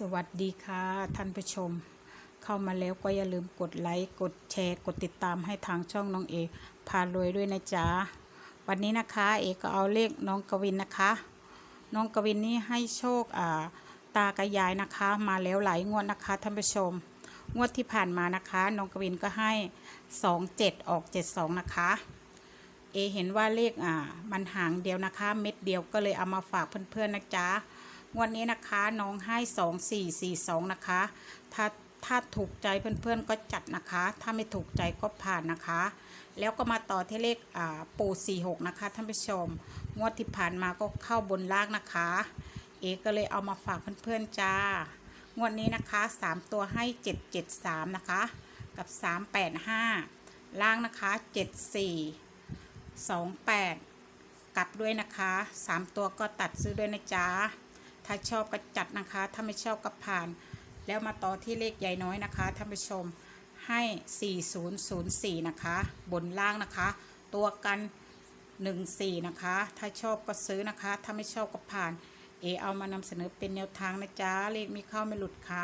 สวัสดีค่ะท่านผู้ชม เข้ามาแล้วก็อย่าลืมกดไลค์กดแชร์ กดติดตามให้ทางช่องน้องเอพารวยด้วยนะจ๊ะวันนี้นะคะเอก็เอาเลขน้องกวินนะคะ น้องกวินนี่ให้โชคอ่าตากับยายนะคะ มาแล้วหลายงวดนะคะท่านผู้ชม งวดที่ผ่านมานะคะ น้องกวินก็ให้ 27 ออก 72 นะคะ เอเห็นว่าเลขอ่ามันหางเดียวนะคะ เม็ดเดียวก็เลยเอามาฝากเพื่อนๆนะจ๊ะ งวดนนี้นะคะน้องให้สองสี่สี่สองนะคะ ถ้าถ้าถูกใจเพื่อนๆก็จัดนะคะ ถ้าไม่ถูกใจก็ผ่านนะคะ แล้วก็มาต่อที่เลขอ่าปูสี่หกนะคะท่านผู้ชม งวดที่ผ่านมาก็เข้าบนล่างนะคะ เอก็เลยเอามาฝากเพื่อนๆจ้างวดนี้นะคะสามตัวให้เจ็ดเจ็ดสามนะคะ กับสามแปดห้าล่างนะคะเจ็ดสี่28 กลับด้วยนะคะ 3 ตัวก็ตัดซื้อด้วยนะจ๊ะ ถ้าชอบก็จัดนะคะ ถ้าไม่ชอบก็ผ่าน แล้วมาต่อที่เลขใหญ่น้อยนะคะท่านผู้ชมให้ 4004 นะคะ บนล่างนะคะ ตัวกัน 14 นะคะ ถ้าชอบก็ซื้อนะคะ ถ้าไม่ชอบก็ผ่าน เอเอามานำเสนอเป็นแนวทางนะจ๊ะ เลขมีเข้าไม่หลุดค่ะ